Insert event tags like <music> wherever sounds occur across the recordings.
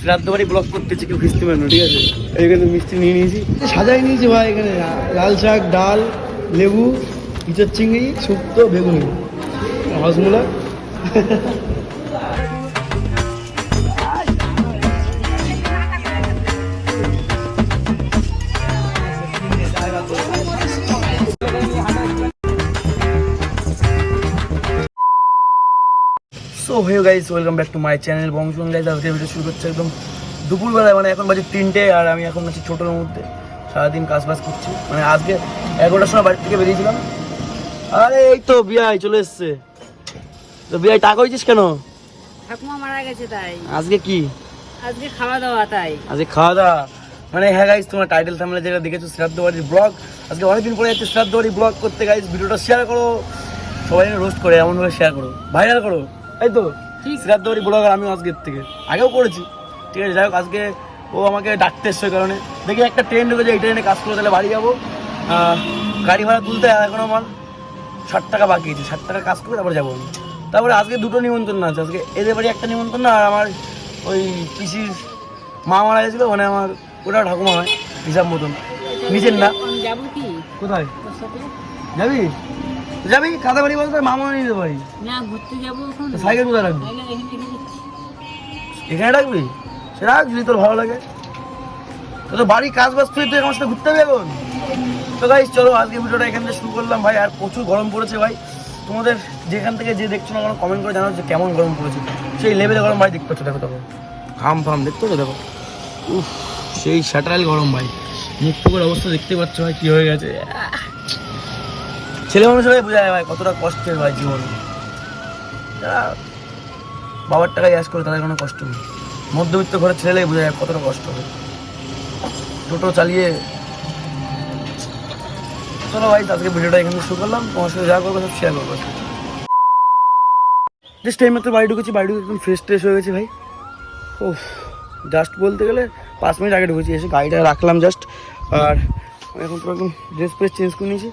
শ্রাদ্ধ বাড়ি ব্লক করতেছি কেউ, খিস্তি পারে না ঠিক আছে? এইখানে মিষ্টি নিয়ে নিয়েছি। সাজাই নিয়েছি ভাই এখানে লাল শাক, ডাল, লেবু, ইঁচড় চিংড়ি, শুক্তো, বেগুনি। Hajmola so <laughs> hey guys welcome back to my channel বংশন guys আজকে ভিডিও শুরু করছে একদম দুপুরবেলায় মানে এখন বাজে তিনটে আর আমি এখন আছি ছোটোর মধ্যে সারাদিন কাজ বাজ করছি। মানে আজকে এগারোটার সময় বাড়ি থেকে বেরিয়েছিলাম। আরে এই তো বিয়াই চলে এসছে। তো বিয়াই টাকা হয়েছিস কেন? ঠাকুমা মারা গেছে তাই। আজকে কি? আজকে খাওয়া দাওয়া তাই। আজকে খাওয়া দাওয়া মানে হ্যাঁ গাইস তোমার টাইটেল থামলে যেটা দেখেছ শ্রাদ্ধ বাড়ির ব্লগ আজকে অনেকদিন পরে যাচ্ছে শ্রাদ্ধ বাড়ির ব্লগ করতে গাইস ভিডিওটা শেয়ার করো। সবাই রোস্ট করে এমনভাবে শেয়ার করো। ভাইরাল করো। এই তো ঠিক। শ্রাদ্ধ বাড়ি ব্লগ আর আমি আজকের থেকে। আগেও করেছি ঠিক আছে? যাই হোক আজকে ও আমাকে ডাকতে এসছে কারণে। দেখি একটা ট্রেন ঢুকেছে এই ট্রেনে কাজ করে তাহলে বাড়ি যাব। গাড়ি ভাড়া তুলতে এখন আমার। ষাট টাকা বাকি আছে ষাট টাকা কাজ করে তারপরে যাব আমি। তারপরে আজকে দুটো নিমন্ত্রণ আছে আজকে এদের বাড়ি একটা নিমন্ত্রণ আর আমার ওই পিসির মা মারা গেছিল মানে আমার ওটা ঠাকুমা হয় হিসাব মতন। নিজের না। যাব কি? কোথায়? যাবি? যাবি? কাদা বাড়ি বলতে মামা নিয়ে যেতে পারি। না ঘুরতে যাব সাইকেল কোথায় রাখবি? এখানে রেখে রাখবি? সে রাখ যদি তোর ভালো লাগে। তো তো বাড়ি কাজ বাজ তুই তুই আমার সাথে ঘুরতে হবে এখন? তো গাইস চলো আজকে ভিডিওটা এখান থেকে শুরু করলাম ভাই। আর প্রচুর গরম পড়েছে ভাই। তোমাদের যেখান থেকে যে দেখছ না কমেন্ট করে জানাও যে কেমন গরম পড়েছে। সেই লেভেলে গরম ভাই দেখতে পাচ্ছ দেখো দেখো। ঘাম ফাম দেখতে পাচ্ছ দেখো। উফ সেই স্যাটারাইল গরম ভাই। মুখ টুকুর অবস্থা দেখতে পাচ্ছ ভাই কী হয়ে গেছে। ছেলে মানুষ হয়ে বোঝা যায় ভাই কতটা কষ্টের ভাই জীবন। যারা বাবার টাকা অ্যাস করে তাদের কোনো কষ্ট নেই। মধ্যবিত্ত ঘরের ছেলে বোঝা যায় কতটা কষ্ট হবে। টোটো চালিয়ে চলো ভাই, আজকে ভিডিওটা এখানে শুরু করলাম। তোমার সাথে যা করব সব শেয়ার করব জাস্ট টাইম মাত্র বাড়ি ঢুকেছি, বাড়ি ঢুকে একদম ফ্রেশ ট্রেশ হয়ে গেছে ভাই। ও জাস্ট বলতে গেলে পাঁচ মিনিট আগে ঢুকেছি, এসে গাড়িটা রাখলাম জাস্ট আর এখন পুরো একদম ড্রেস ফ্রেস চেঞ্জ করে নিয়েছি।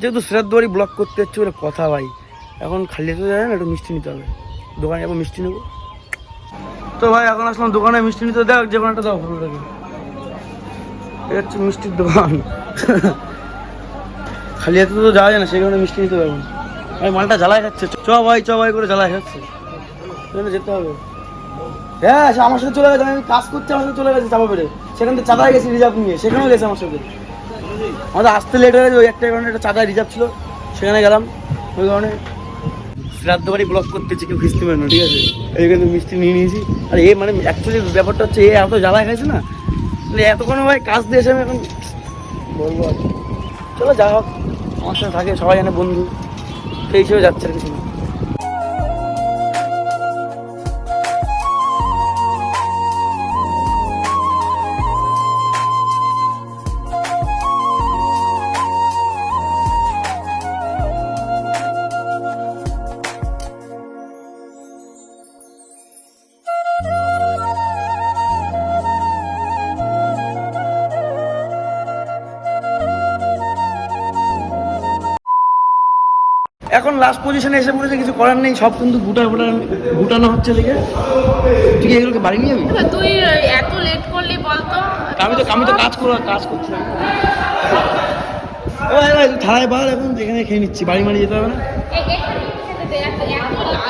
যেহেতু বাড়ি ব্লক করতে হচ্ছে বলে কথা ভাই। এখন খালি তো যায় না, একটু মিষ্টি নিতে হবে। দোকানে যাব, মিষ্টি নেব। তো ভাই, এখন আসলাম দোকানে, মিষ্টি নিতে দেখ, যে কোনো একটা দাও ভালো লাগে। এটা হচ্ছে মিষ্টির দোকান। <laughs> খালি হাতে তো যাওয়া যায় না কারণে মিষ্টি নিতে পারব না। ভাই, মালটা জ্বালায় খাচ্ছে। চ ভাই চ ভাই করে জ্বালায় খাচ্ছে। সেখানে যেতে হবে। হ্যাঁ সে আমার সাথে চলে গেছে, আমি কাজ করতে আমার সাথে চলে গেছে চাপা পেরে সেখান থেকে চাঁদায় গেছি রিজার্ভ নিয়ে, সেখানেও গেছে আমার সাথে। আমাদের আসতে লেট হয়ে গেছে ওই একটা কারণে একটা চাঁদায় রিজার্ভ ছিল সেখানে গেলাম ওই কারণে। শ্রাদ্ধ বাড়ি ব্লক করতেছি কেউ খিস্তি পারে না ঠিক আছে। এইখানে মিষ্টি নিয়ে নিয়েছি। আর এ মানে অ্যাকচুয়ালি ব্যাপারটা হচ্ছে এ এত জ্বালায় খাইছে না। মানে এতক্ষণ ভাই কাজ দিয়ে এসে আমি এখন বলব আর। চলো যা হোক। আমার সাথে থাকে সবাই জানে বন্ধু। সেই হিসেবে যাচ্ছে আর কিছু না। এখন লাস্ট পজিশনে এসে পড়েছে কিছু করার নেই সব কিন্তু গুটা গুটা গুটানো হচ্ছে দেখে তুই এগুলোকে বাড়ি নিয়ে তুই এত লেট করলি বলতো। আমি তো আমি তো কাজ করো কাজ করছি থালায় বার এখন খেয়ে নিচ্ছি বাড়ি মারি যেতে হবে না।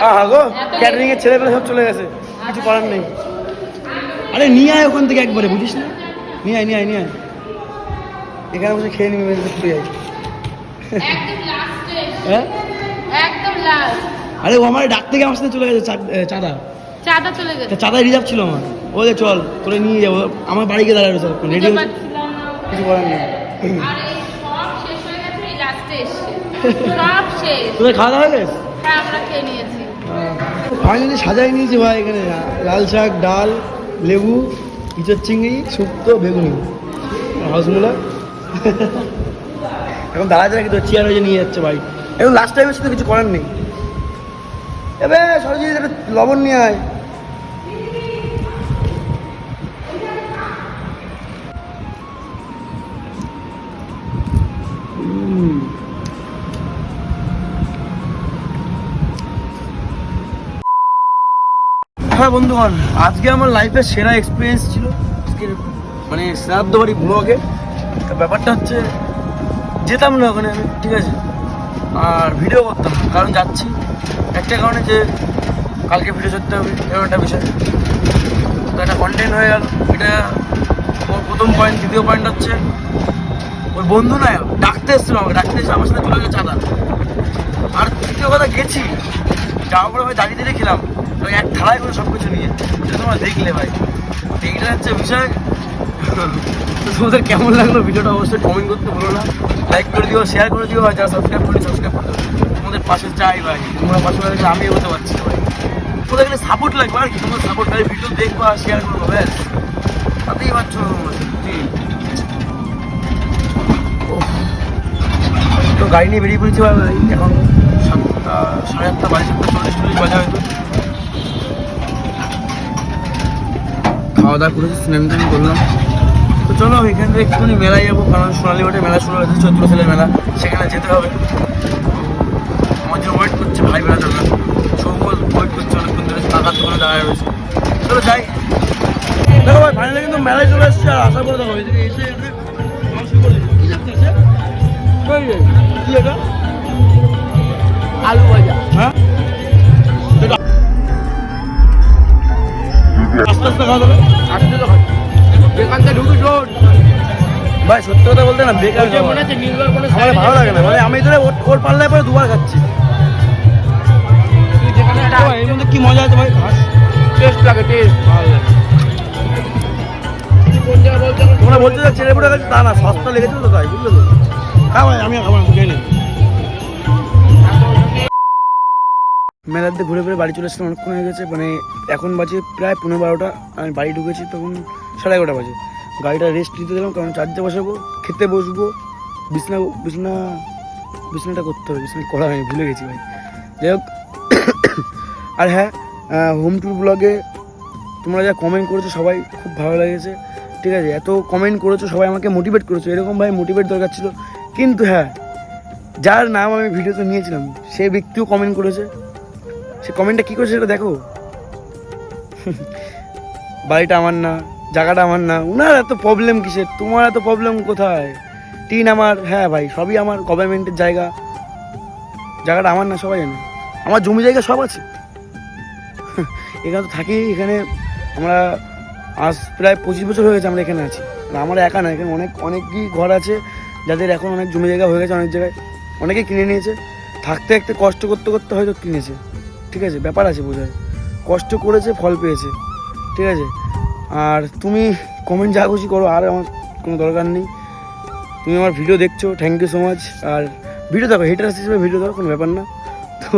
হ্যাঁ গো ক্যাটারিং এর ছেলেপেলে সব চলে গেছে কিছু করার নেই। আরে নিয়ে আয় ওখান থেকে একবারে বুঝিস না? নিয়ে আয় নিয়ে আয় নিয়ে আয়। এখানে বসে খেয়ে নিবি হ্যাঁ? একদম লাস্ট আরে ও আমার ডাক থেকে আমার সাথে চলে গেছে চাঁদা চাঁদা। চলে গেছে। তা চাঁদায় রিজার্ভ ছিল আমার। বলে চল তোরে নিয়ে যাব। আমার বাড়িকে দাঁড়ায় রয়েছে রেডি বুঝতে কিছু করার নেই। সব হয়ে সব তোদের খাওয়া দাওয়া হয়ে গেছে? হ্যাঁ ফাইনালি সাজাই নিয়েছি ভাই এখানে। লাল শাক ডাল লেবু ইঁচড় চিংড়ি শুক্তো বেগুনি। হজমোলা এখন দাঁড়াতে রাখি তো চেয়ার হয়ে নিয়ে যাচ্ছে ভাই। এখন লাস্ট টাইম এসে তো কিছু করার নেই। এবে সরজিৎ একটা লবণ নিয়ে আয়। নমস্কার বন্ধুগণ, আজকে আমার লাইফের সেরা এক্সপিরিয়েন্স ছিল মানে শ্রাদ্ধ বাড়ি ব্লগে ব্যাপারটা হচ্ছে যেতাম না ওখানে আমি ঠিক আছে? আর ভিডিও করতাম না, কারণ যাচ্ছি। একটা কারণে যে কালকে ভিডিও করতে হবে এরকম একটা বিষয়। তো একটা কন্টেন্ট হয়ে গেল এটা ওর প্রথম পয়েন্ট দ্বিতীয় পয়েন্ট হচ্ছে ওর বন্ধু না ডাকতে এসেছিল আমাকে ডাকতে এসে আমার সাথে চলে গেছে আর তৃতীয় কথা গেছি। যাওয়ার পরে ভাই দাঁড়িয়ে দাঁড়িয়ে খেলাম এক থালায় করে সব কিছু নিয়ে সেটা তোমরা দেখলে ভাই। এইটা হচ্ছে বিষয় তোমাদের কেমন লাগল ভিডিওটা অবশ্যই কমেন্ট করতে ভুলো না। লাইক করে দিও শেয়ার করে দিও, আর যারা সাবস্ক্রাইব করে সাবস্ক্রাইব করে তোমাদের পাশে চাই ভাই। তোমরা পাশে থাকলে আমি হতে পারছি ভাই। তোমাদের এখানে সাপোর্ট লাগবে, আর কি? তোমার সাপোর্ট খালি ভিডিও দেখব আর শেয়ার করব, ব্যাস। তাতেই পারছ তো গাড়ি নিয়ে বেরিয়ে পড়েছি ভাই এখন সাতটা সাড়ে আটটা, বাজে সাতটা, চল্লিশ চল্লিশ বাজে হয়তো। খাওয়া দাওয়া করেছি, স্নান করলাম। তো চলো এখান থেকে একটুখানি মেলায় যাব, কারণ সোনালি বাটে মেলা শুরু হয়েছে, চৈত্র সেলের মেলা, সেখানে যেতে হবে। আমার জন্য ওয়েট করছে ভাই বেলা দরকার সৌম্য ওয়েট করছে অনেকক্ষণ ধরে টাকার দোকানে দাঁড়ায় রয়েছে। চলো যাই। দেখো ভাই ফাইনালি কিন্তু মেলায় চলে এসছে, আর আশা করে দেখো এসে এসে? কি এটা? ভাই সত্যি কথা বলতে না বেকার খাবার। মনে আমার ভালো লাগে না। মানে আমি ধরে ওর- পাল্লায় পরে দুবার খাচ্ছি। এর মধ্যে কি মজা আছে ভাই? টেস্ট লাগে টেস্ট ভালো লাগে। তোমরা যে পড়ে গেছে তা না সস্তা লেগেছিল তো তাই বুঝলে তো? খা ভাই আমি আর খাব না তুই খেয়ে নে। মেলার দিয়ে ঘুরে ঘুরে বাড়ি চলে এসেছিলাম অনেকক্ষণ হয়ে গেছে মানে এখন বাজে প্রায় পনেরো বারোটা আমি বাড়ি ঢুকেছি তখন সাড়ে এগারোটা বাজে। গাড়িটা রেস্ট দিতে দিলাম, কারণ চার্জে বসাবো, খেতে বসবো। বিছনা বিছনা, বিছনাটা করতে হবে, বিছনা করা হয়নি, ভুলে গেছি ভাই। যাই হোক, আর হ্যাঁ হোম ট্যুর ব্লগে তোমরা যা কমেন্ট করেছ সবাই খুব ভালো লেগেছে। ঠিক আছে, এত কমেন্ট করেছ, সবাই আমাকে মোটিভেট করেছ। এরকম ভাই মোটিভেট দরকার ছিল। কিন্তু হ্যাঁ যার নাম আমি ভিডিওতে নিয়েছিলাম, সে ব্যক্তিও কমেন্ট করেছে। সে কমেন্টটা কী করেছে সেটা দেখো। বাড়িটা আমার না জায়গাটা আমার না, উনার এত প্রবলেম কিসের? তোমার এত প্রবলেম কোথায়? টিন আমার হ্যাঁ ভাই, সবই আমার গভর্নমেন্টের জায়গা। জায়গাটা আমার না, সবাই জানে। আমার জমি জায়গা সব আছে। <laughs> এখানে তো থাকি, এখানে আমরা আজ প্রায় পঁচিশ বছর হয়ে গেছে আমরা এখানে আছি। আমরা একা না, এখানে অনেক, অনেকই ঘর আছে, যাদের এখন অনেক জমি জায়গা হয়ে গেছে, অনেক জায়গায় অনেকে কিনে নিয়েছে। থাকতে থাকতে, কষ্ট করতে করতে হয়তো কিনেছে। ঠিক আছে, ব্যাপার আছে বোঝায় কষ্ট করেছে, ফল পেয়েছে। ঠিক আছে আর তুমি কমেন্ট যা খুশি করো, আর আমার কোনো দরকার নেই। তুমি আমার ভিডিও দেখছ থ্যাংক ইউ সো মাচ আর ভিডিও দেখো হেটার্স হিসেবে ভিডিও দেখো, কোনো ব্যাপার না। তো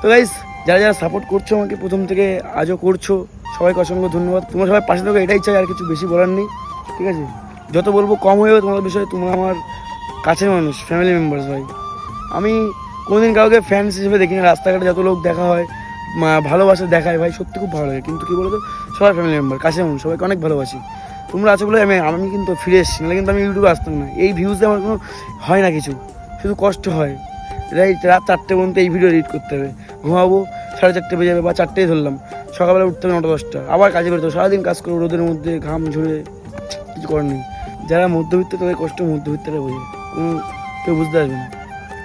তো গাইস যারা যারা সাপোর্ট করছ আমাকে, প্রথম থেকে আজও করছ, সবাইকে অসংখ্য ধন্যবাদ। তোমরা সবাই পাশে থাকো, এটাই চাই, আর কিছু বেশি বলার নেই, ঠিক আছে? যত বলব কম হয়ে তোমাদের বিষয়ে, তোমরা আমার কাছের মানুষ ফ্যামিলি মেম্বার্স ভাই। আমি কোনোদিন কাউকে ফ্যান্স হিসেবে দেখি না রাস্তাঘাটে যত লোক দেখা হয় ভালোবাসা দেখায় ভাই, সত্যি খুব ভালো লাগে। কিন্তু কি বলতো? সবাই ফ্যামিলি মেম্বার কাছে মানুষ, সবাইকে অনেক ভালোবাসি। তোমরা আছো বলে আমি আমি কিন্তু ফিরে এসেছি, নাহলে কিন্তু আমি ইউটিউবে আসতাম না। এই ভিউজে আমার কোনো হয় না কিছু। শুধু কষ্ট হয়। রাইট রাত চারটে পর্যন্ত এই ভিডিও এডিট করতে হবে। ঘুমাবো, সাড়ে চারটে বেজে যাবে বা চারটেই ধরলাম। সকালবেলা উঠতে হবে নটা দশটা। আবার কাজে বেরোতে হবে। সারাদিন কাজ করব, রোদের মধ্যে, ঘাম ঝরে, কিছু করার নেই। যারা মধ্যবিত্ত, তাদের কষ্ট মধ্যবিত্তরা বোঝে। কোনো কেউ বুঝতে পারবে না।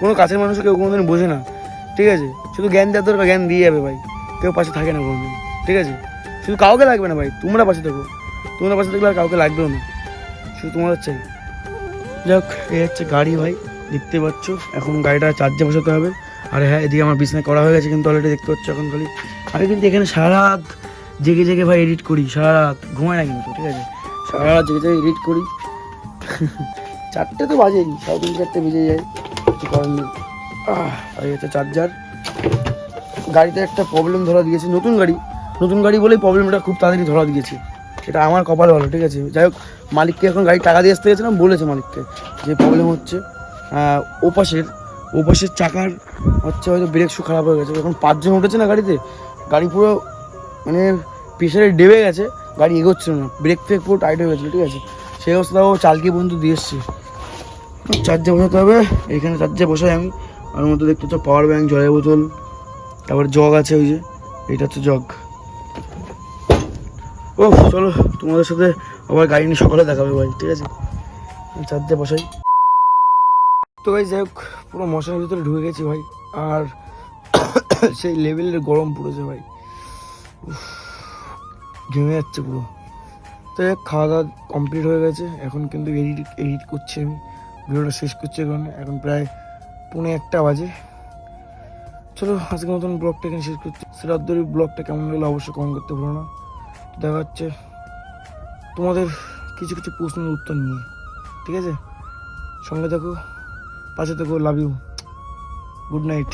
কোনো কাছের মানুষ কেউ কোনোদিন বোঝে না। ঠিক আছে? শুধু জ্ঞান দেওয়ার দরকার, জ্ঞান দিয়ে যাবে ভাই। কেউ পাশে থাকে না কোনোদিন, ঠিক আছে? শুধু কাউকে লাগবে না ভাই, তোমরা পাশে থাকো। তোমরা পাশে থাকলে আর কাউকে লাগবেও না। শুধু তোমার চাই যাক, এই হচ্ছে গাড়ি ভাই, দেখতে পাচ্ছ, এখন গাড়িটা চার্জে বসাতে হবে। আর হ্যাঁ এদিকে আমার বিছনায় করা হয়ে গেছে, কিন্তু অলরেডি দেখতে পাচ্ছ এখন খালি। আমি কিন্তু এখানে সারা রাত জেগে জেগে ভাই এডিট করি সারা রাত ঘুমাই না কিন্তু, ঠিক আছে? সারা রাত জেগে জেগে এডিট করি। <laughs> চারটে তো বাজেই, সাড়ে তিন চারটে বেজে যায়, কিছু করার নেই। আর হচ্ছে চার্জার গাড়িতে একটা প্রবলেম ধরা দিয়েছে। নতুন গাড়ি। নতুন গাড়ি বলেই প্রবলেমটা খুব তাড়াতাড়ি ধরা দিয়েছে। এটা আমার কপাল ভালো, ঠিক আছে? যাই হোক, মালিককে এখন গাড়ি টাকা দিয়ে আসতে গেছিলাম, বলেছে মালিককে যে প্রবলেম হচ্ছে। ওপাশের ওপাশের চাকার হচ্ছে হয়তো ব্রেক শু খারাপ হয়ে গেছে। এখন পাঁচজন উঠেছে না গাড়িতে? গাড়ি পুরো মানে প্রেশারে ডেবে গেছে, গাড়ি এগোচ্ছিল না। ব্রেক ফ্রেক পুরো টাইট হয়ে গেছিল, ঠিক আছে? সেই অবস্থাও চালকি বন্ধু দিয়ে এসছে। চার্জে বসাতে হবে। এইখানে চার্জে বসাই আমি। আর মধ্যে দেখতে হচ্ছে পাওয়ার ব্যাঙ্ক জলের বোতল, তারপর জগ আছে ওই যে এইটা হচ্ছে জগ ও, চলো, তোমাদের সাথে আবার গাড়ি নিয়ে সকালে দেখাবে ভাই, ঠিক আছে? চারটে বসাই। তো ভাই যাই হোক, পুরো মশার ভিতরে ঢুকে গেছি ভাই, আর <coughs> সেই লেভেলের গরম পড়েছে ভাই। ঘেমে যাচ্ছে পুরো। তো যাই খাওয়া দাওয়া কমপ্লিট হয়ে গেছে। এখন কিন্তু এডিট এডিট করছি আমি। ভিডিওটা শেষ করছি এখন। এখন প্রায় পৌনে একটা বাজে। চলো, আজকের মতন ব্লগটা এখানে শেষ করছি। সিরাদ্দুরি ব্লগটা কেমন লাগল অবশ্যই কমেন্ট করতে ভুলো না। দেখা হচ্ছে তোমাদের কিছু কিছু প্রশ্নের উত্তর নিয়ে। ঠিক আছে? সঙ্গে থাকো, পাশে থাকো লাভ ইউ গুড নাইট